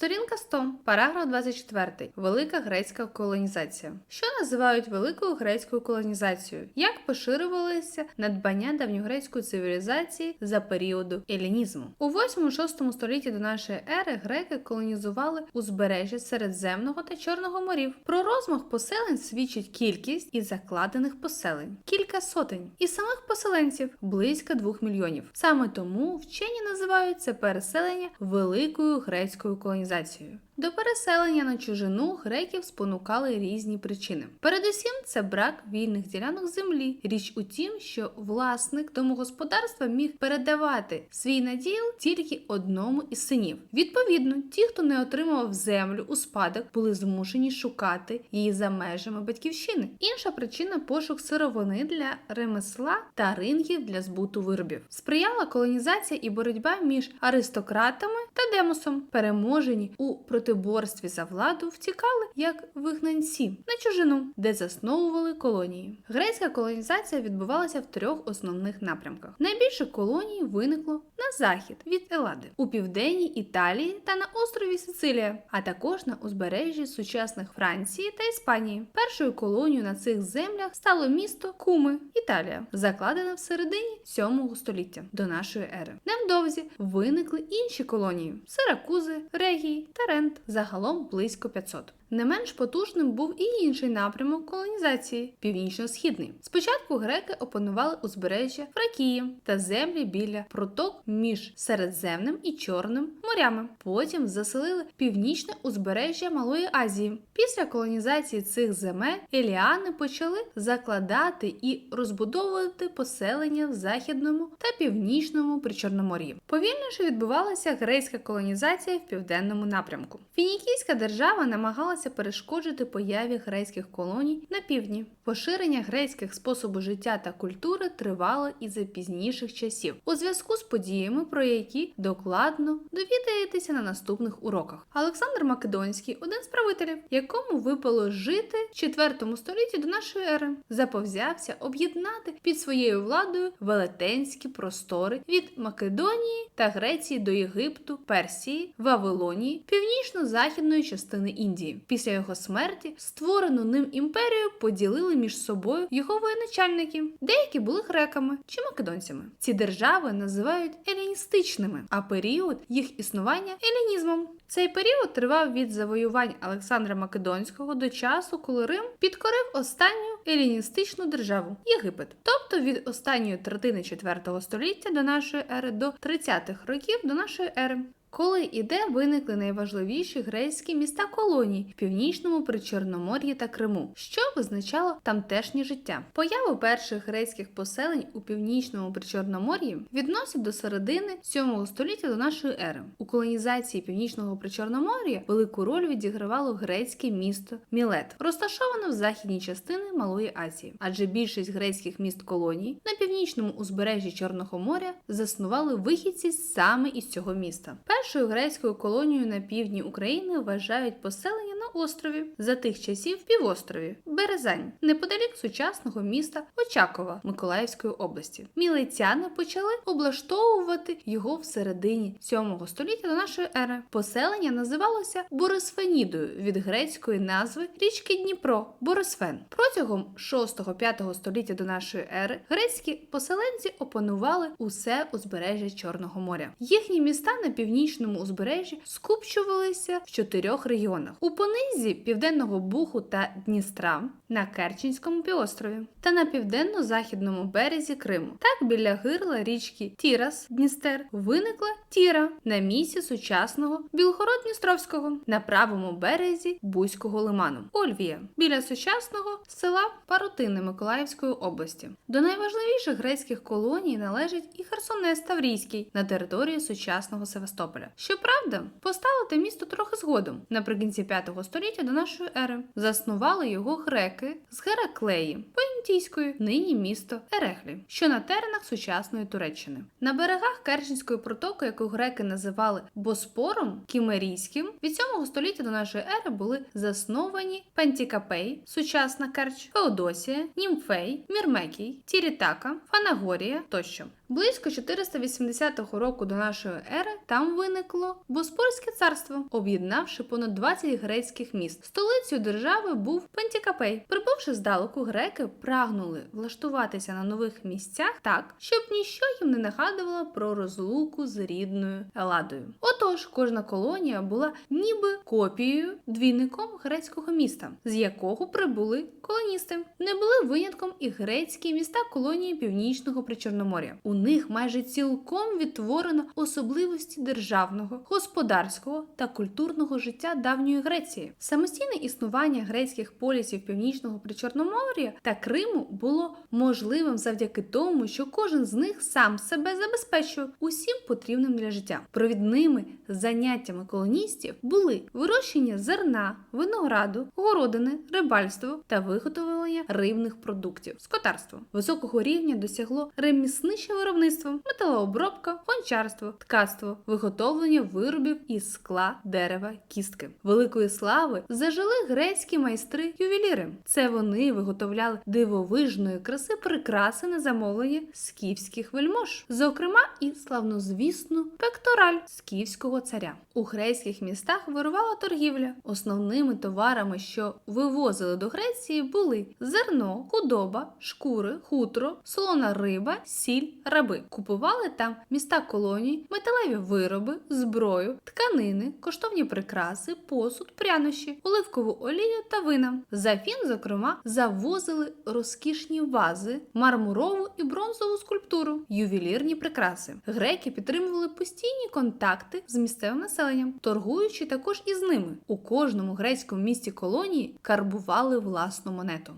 Сторінка 100, параграф 24. Велика грецька колонізація. Що називають великою грецькою колонізацією? Як поширювалися надбання давньогрецької цивілізації за періоду елінізму? У 8-6 столітті до нашої ери греки колонізували узбережжя Середземного та Чорного морів. Про розмах поселень свідчить кількість і закладених поселень кілька сотень, і самих поселенців близько двох мільйонів. Саме тому вчені називають це переселення великою грецькою колонізацією організацією. До переселення на чужину греків спонукали різні причини. Передусім, це брак вільних ділянок землі. Річ у тім, що власник домогосподарства міг передавати свій наділ тільки одному із синів. Відповідно, ті, хто не отримав землю у спадок, були змушені шукати її за межами батьківщини. Інша причина пошук сировини для ремесла та ринків для збуту виробів. Сприяла колонізація і боротьба між аристократами та демосом, переможені у протиборстві за владу, втікали як вигнанці на чужину, де засновували колонії. Грецька колонізація відбувалася в трьох основних напрямках. Найбільше колоній виникло на захід від Елади у південній Італії та на острові Сицилія, а також на узбережжі сучасних Франції та Іспанії. Першою колонією на цих землях стало місто Куми, Італія, закладене в середині 7 століття до нашої ери. Невдовзі виникли інші колонії: Сиракузи, Регії та Рент, загалом близько 500. Не менш потужним був і інший напрямок колонізації північно-східний. Спочатку греки опанували узбережжя Фракії та землі біля проток між Середземним і Чорним морями. Потім заселили північне узбережжя Малої Азії. Після колонізації цих земель еліани почали закладати і розбудовувати поселення в західному та північному причорномор'ї. Повільніше відбувалася грецька колонізація в південному напрямку. Фінікійська держава намагалася перешкоджити появі грецьких колоній на півдні. Поширення грецьких способу життя та культури тривало і за пізніших часів, у зв'язку з подіями, про які докладно довідаєтеся на наступних уроках. Олександр Македонський один з правителів, якому випало жити в 4 столітті до нашої ери, заповзявся об'єднати під своєю владою велетенські простори від Македонії та Греції до Єгипту, Персії, Вавилонії, північно-західної частини Індії. Після його смерті створену ним імперію поділили між собою його воєначальники. Деякі були греками чи македонцями. Ці держави називають еліністичними, а період їх існування елінізмом. Цей період тривав від завоювань Олександра Македонського до часу, коли Рим підкорив останню еліністичну державу Єгипет, тобто від останньої третини 4 століття до нашої ери до 30-х років до нашої ери. Коли і де виникли найважливіші грецькі міста колоній в північному причорномор'ї та Криму, що визначало тамтешнє життя. Появу перших грецьких поселень у північному причорномор'ї відносять до середини 7 століття до нашої ери. У колонізації північного причорномор'я велику роль відігравало грецьке місто Мілет, розташоване в західній частини Малої Азії, адже більшість грецьких міст колоній на північному узбережжі Чорного моря заснували вихідці саме із цього міста. Першою грецькою колонією на півдні України вважають поселення острові за тих часів півострові Березань, неподалік сучасного міста Очакова Миколаївської області. Мілицяни почали облаштовувати його в середині 7 століття до нашої ери. Поселення називалося Борисфенідою від грецької назви річки Дніпро Борисфен. Протягом 6-5 століття до нашої ери грецькі поселенці опанували усе узбережжя Чорного моря. Їхні міста на північному узбережжі скупчувалися в чотирьох регіонах: у понизі Південного Буху та Дністра, на Керченському півострові та на південно-західному березі Криму. Так біля гирла річки Тірас Дністер виникла Тіра на місці сучасного Білгород-Дністровського на правому березі Бузького лиману Ольвія біля сучасного села Парутини Миколаївської області. До найважливіших грецьких колоній належить і Херсонес Таврійський на території сучасного Севастополя. Щоправда, постало те місто трохи згодом, наприкінці 5 століття до нашої ери. Заснували його греки з Гераклеї, Поінтійської, нині місто Ерехлі, що на теренах сучасної Туреччини. На берегах Керченської протоки, яку греки називали Боспором Кімерійським, від 7 століття до нашої ери були засновані Пантікапей, сучасна Керч, Феодосія, Німфей, Мірмекій, Тірітака, Фанагорія тощо. Близько 480 року до нашої ери там виникло Боспорське царство, об'єднавши понад 20 грецьких міст. Столицею держави був Пентікапей. Прибувши здалеку, греки прагнули влаштуватися на нових місцях так, щоб ніщо їм не нагадувало про розлуку з рідною Еладою. Отож, кожна колонія була ніби копією, двійником грецького міста, з якого прибули колоністи. Не були винятком і грецькі міста колонії Північного Причорномор'я. Них майже цілком відтворено особливості державного, господарського та культурного життя давньої Греції. Самостійне існування грецьких полісів Північного Причорномор'я та Криму було можливим завдяки тому, що кожен з них сам себе забезпечував усім потрібним для життя. Провідними заняттями колоністів були вирощення зерна, винограду, городини, рибальство та виготовлення рибних продуктів, скотарство. Високого рівня досягло ремісниче виробництво, металообробка, гончарство, ткацтво, виготовлення виробів із скла, дерева, кістки. Великої слави зажили грецькі майстри-ювеліри. Це вони виготовляли дивовижної краси прикраси на замовлення скіфських вельмож, зокрема і славнозвісну пектораль скіфського царя. У грецьких містах вирувала торгівля. Основними товарами, що вивозили до Греції, були зерно, худоба, шкури, хутро, солона риба, сіль, раби. Купували там міста колонії, металеві вироби, зброю, тканини, коштовні прикраси, посуд, прянощі, оливкову олію та вина. З Афін, зокрема, завозили розкішні вази, мармурову і бронзову скульптуру, ювелірні прикраси. Греки підтримували постійні контакти з місцевим населенням, торгуючи також із ними. У кожному грецькому місті колонії карбували власну монету.